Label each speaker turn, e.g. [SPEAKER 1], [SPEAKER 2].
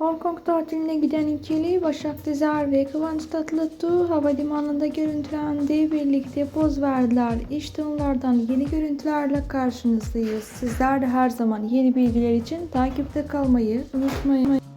[SPEAKER 1] Hong Kong tatiline giden ikili Başak Dizer ve Kıvanç Tatlıtuğ havalimanında görüntülendi. Birlikte poz verdiler. İşte onlardan yeni görüntülerle karşınızdayız. Sizler de her zaman yeni bilgiler için takipte kalmayı unutmayın.